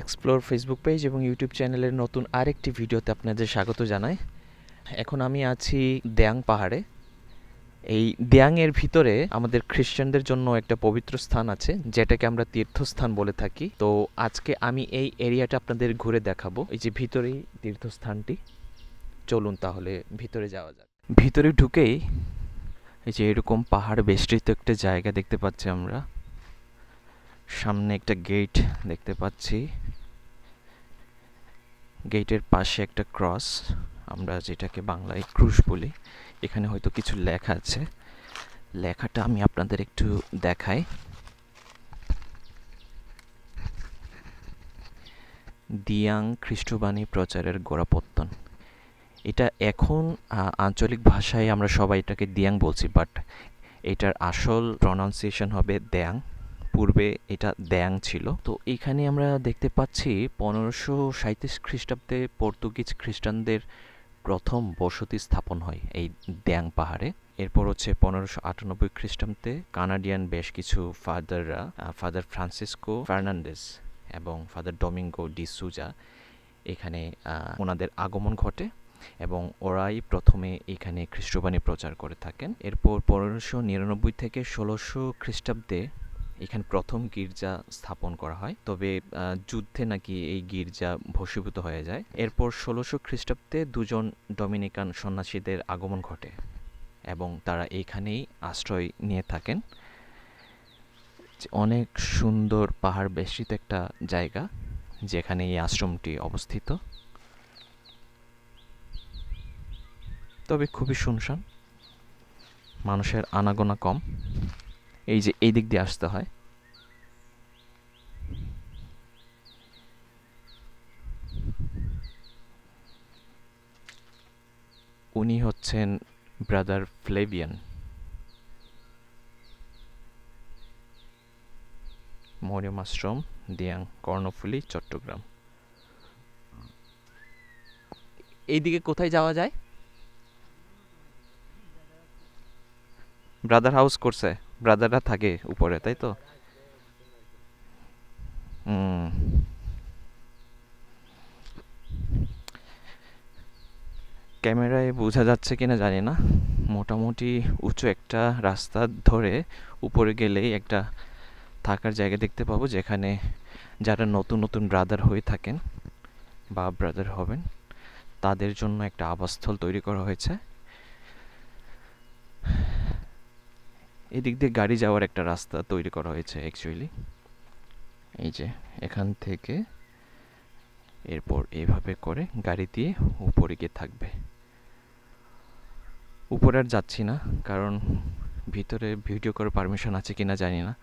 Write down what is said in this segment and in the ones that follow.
Explore Facebook page এবং YouTube চ্যানেলের নতুন আরেকটি ভিডিওতে আপনাদের স্বাগত জানাই। এখন আমি আছি দেয়াং পাহাড়ে। এই দেয়াংয়ের ভিতরে আমাদের খ্রিস্টানদের জন্য একটা পবিত্র স্থান আছে, যেটাকে আমরা তীর্থস্থান বলে থাকি। তো আজকে আমি এই এরিয়াটা আপনাদের ঘুরে দেখাবো। এই যে ভিতরেই তীর্থস্থানটি। চলুন তাহলে ভিতরে যাওয়া যাক। ভিতরে ঢুকেই এই যে এরকম পাহাড় বেষ্টিত একটা জায়গা দেখতে পাচ্ছি আমরা। সামনে একটা গেট দেখতে পাচ্ছি। গেটের পাশে একটা ক্রস, আমরা যেটাকে বাংলায় ক্রুশ বলি। এখানে হয়তো কিছু লেখা আছে। লেখাটা আমি আপনাদের একটু দেখাই। দিয়াং খ্রিস্টবাণী প্রচারের গোড়াপত্তন। এটা এখন আঞ্চলিক ভাষায় আমরা সবাই এটাকে দিয়াং বলছি, বাট এটার আসল প্রনাউন্সিয়েশন হবে দেয়াং। পূর্বে এটা দ্যাং ছিল। তো এখানে আমরা দেখতে পাচ্ছি পনেরোশো সাঁত্রিশ খ্রিস্টাব্দে পর্তুগিজ খ্রিস্টানদের প্রথম বসতি স্থাপন হয় এই দ্যাং পাহাড়ে। এরপর হচ্ছে পনেরোশো আটানব্বই খ্রিস্টাব্দে কানাডিয়ান বেশ কিছু ফাদাররা ফাদার ফ্রান্সিসকো ফার্নান্ডেস এবং ফাদার ডোমিঙ্গো ডি সুজা এখানে ওনাদের আগমন ঘটে এবং ওরাই প্রথমে এখানে খ্রিস্টবাণী প্রচার করে থাকেন। এরপর পনেরোশো নিরানব্বই থেকে ষোলোশো খ্রিস্টাব্দে এখানে প্রথম গির্জা স্থাপন করা হয়। তবে যুদ্ধে নাকি এই গির্জা ভস্মীভূত হয়ে যায়। এরপর ষোলোশো খ্রিস্টাব্দে দুজন ডমিনিকান সন্ন্যাসীদের আগমন ঘটে এবং তারা এইখানেই আশ্রয় নিয়ে থাকেন। অনেক সুন্দর পাহাড় বেষ্টিত একটা জায়গা, যেখানে এই আশ্রমটি অবস্থিত। তবে খুবই শুনশান, মানুষের আনাগোনা কম। এই যে এই দিক দিয়ে আসতে হয়। উনি হচ্ছেন ব্রাদার ফ্লেভিয়ান। মরিয়ম আশ্রম, দিয়াং কর্ণফুলি, চট্টগ্রাম। এইদিকে কোথায় যাওয়া যায়? ব্রাদার হাউস করছে। ব্রাদাররা থাকে উপরে, তাই তো? হুম। ক্যামেরায় বোঝা যাচ্ছে কিনা জানি না। মোটামুটি উঁচু একটা রাস্তা ধরে উপরে গেলেই একটা থাকার জায়গা দেখতে পাবো, যেখানে যারা নতুন নতুন ব্রাদার হয়ে থাকেন বা ব্রাদার হবেন, তাদের জন্য একটা আবাসস্থল তৈরি করা হয়েছে। এদিক দিয়ে গাড়ি যাওয়ার একটা রাস্তা তৈরি করা হয়েছে অ্যাকচুয়ালি এই যে, এখান থেকে এরপর এইভাবে করে গাড়ি দিয়ে উপরে গিয়ে থাকবে। উপরে আর যাচ্ছি না, কারণ ভিতরে ভিডিও করার পারমিশন আছে কিনা জানি না।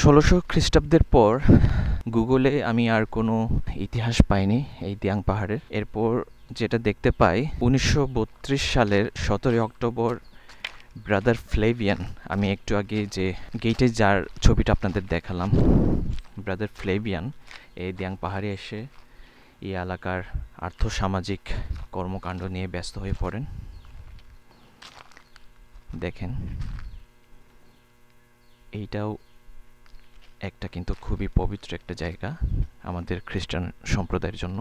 ষোলোশো খ্রিস্টাব্দের পর গুগলে আমি আর কোনো ইতিহাস পাইনি এই দিয়াং পাহাড়ের। এরপর যেটা দেখতে পাই, উনিশশো বত্রিশ সালের সতেরোই অক্টোবর, ব্রাদার ফ্লেভিয়ান, আমি একটু আগে যে গেটে যার ছবিটা আপনাদের দেখালাম, ব্রাদার ফ্লেভিয়ান এই দিয়াং পাহাড়ে এসে এই এলাকার আর্থসামাজিক কর্মকাণ্ড নিয়ে ব্যস্ত হয়ে পড়েন। দেখেন, এইটাও একটা কিন্তু খুবই পবিত্র একটা জায়গা আমাদের খ্রিস্টান সম্প্রদায়ের জন্য।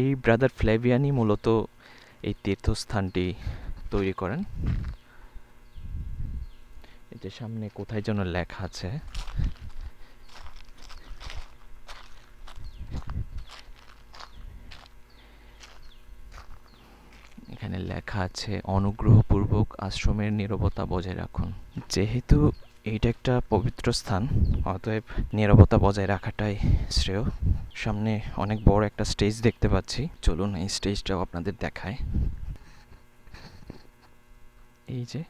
এই ব্রাদার ফ্লেভিয়ানই মূলত এই তীর্থস্থানটি তৈরি করেন। এটার সামনে কোথায় যেন লেখা আছে। এখানে লেখা আছে, অনুগ্রহপূর্বক আশ্রমের নীরবতা বজায় রাখুন। যেহেতু এইটা একটা পবিত্র স্থান, অতএব নীরবতা বজায় রাখাটাই শ্রেয়। সামনে অনেক বড় একটা স্টেজ দেখতে পাচ্ছি। চলুন এই স্টেজটাও আপনাদের দেখায় এই যে।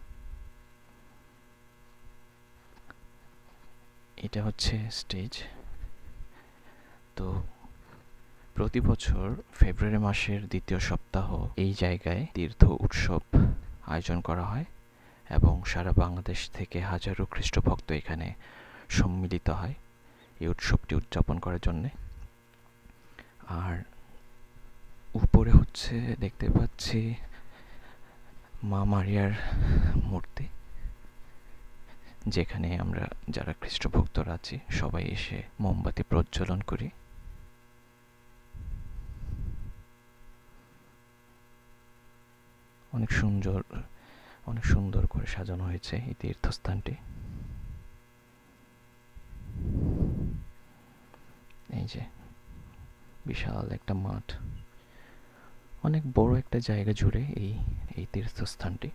এটা হচ্ছে স্টেজ তো প্রতি বছর ফেব্রুয়ারি মাসের দ্বিতীয় সপ্তাহ এই জায়গায় তীর্থ উৎসব আয়োজন করা হয় এবং সারা বাংলাদেশ থেকে হাজারো খ্রিস্টভক্ত এখানে সম্মিলিত হয় এই উৎসবটি উদযাপন করার জন্যে। আর উপরে হচ্ছে দেখতে পাচ্ছি মা মারিয়ার মূর্তি, যেখানে আমরা যারা খ্রিস্ট ভক্তরা আছি সবাই এসে মোমবাতি প্রজ্বলন করি। অনেক সুন্দর অনেক সুন্দর করে সাজানো হয়েছে এই তীর্থস্থানটি। এই যে বিশাল একটা মাঠ। অনেক বড় একটা জায়গা জুড়ে এই এই তীর্থস্থানটি।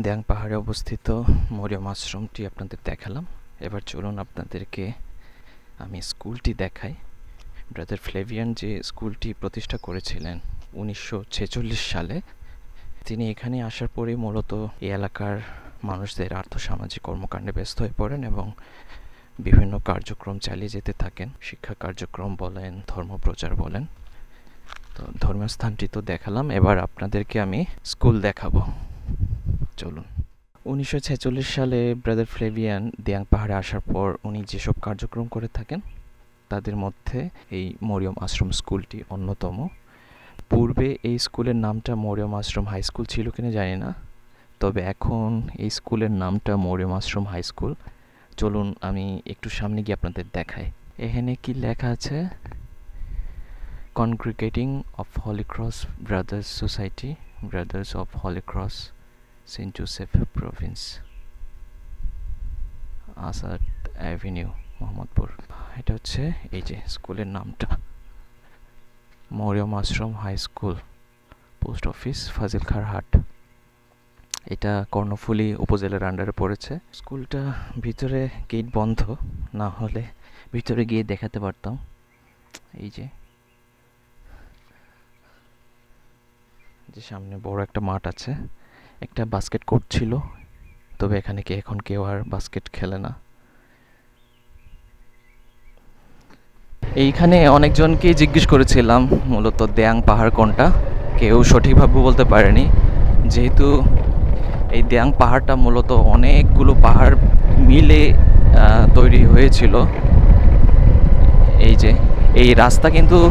দেয়াং পাহাড়ে অবস্থিত মরিয়ম আশ্রমটি আপনাদের দেখালাম। এবার চলুন আপনাদেরকে আমি স্কুলটি দেখাই। ব্রাদার ফ্লেভিয়ান যে স্কুলটি প্রতিষ্ঠা করেছিলেন উনিশশো ছেচল্লিশ সালে তিনি এখানে আসার পরেই মূলত এই এলাকার মানুষদের আর্থসামাজিক কর্মকাণ্ডে ব্যস্ত হয়ে পড়েন এবং বিভিন্ন কার্যক্রম চালিয়ে যেতে থাকেন। শিক্ষা কার্যক্রম বলেন ধর্মপ্রচার বলেন। তো ধর্মীয় স্থানটি তো দেখালাম, এবার আপনাদেরকে আমি স্কুল দেখাবো। চলুন। উনিশশো ছেচল্লিশ সালে ব্রাদার ফ্লেভিয়ান দিয়াং পাহাড়ে আসার পর উনি যেসব কার্যক্রম করে থাকেন, তাদের মধ্যে এই মরিয়ম আশ্রম স্কুলটি অন্যতম। পূর্বে এই স্কুলের নামটা মরিয়ম আশ্রম হাই স্কুল ছিল কিনা জানি না, তবে এখন এই স্কুলের নামটা মরিয়ম আশ্রম হাই স্কুল। চলুন আমি একটু সামনে গিয়ে আপনাদের দেখাই। এখানে কি লেখা আছে? Congregating of holy cross brothers society brothers of holy cross saint Joseph province Asad avenue Mohammadpur এটা হচ্ছে এই যে স্কুলের নামটা। Mariam Ashram high school, post office, Fazilkhar Hat. এটা কর্ণফুলী উপজেলার আন্ডারে পড়েছে। স্কুলটা ভিতরে গেট বন্ধ, না হলে ভিতরে গিয়ে দেখাতে পারতাম। এই যে। যে সামনে বড় একটা মাঠ আছে। একটা বাস্কেট কোর্ট ছিল, তবে এখানে কি এখন কেউ আর বাস্কেট খেলে না। এইখানে অনেকজনকেই জিজ্ঞেস করেছিলাম, মূলত দেয়াং পাহাড় কোনটা? কেউ সঠিকভাবে বলতে পারেনি। যেহেতু এই দেয়াং পাহাড়টা মূলত অনেকগুলো পাহাড় মিলে তৈরি হয়েছিল। এই যে, এই রাস্তা কিন্তু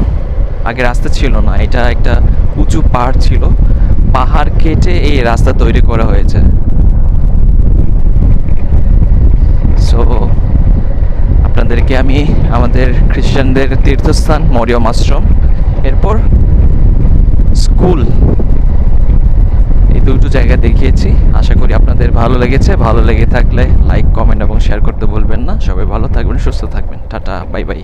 আগে রাস্তা ছিল না, এটা একটা উঁচু পাহাড় ছিল। পাহাড় কেটে এই রাস্তা তৈরি করা হয়েছে। সো আপনাদেরকে আমি আমাদের খ্রিস্টানদের তীর্থস্থান মরিয়ম আশ্রম, এরপর স্কুল। এই দুটো জায়গা দেখিয়েছি। আশা করি আপনাদের ভালো লেগেছে। ভালো লেগে থাকলে লাইক, কমেন্ট এবং শেয়ার করতে বলবেন না। সবাই ভালো থাকবেন, সুস্থ থাকবেন। Tata, bye bye.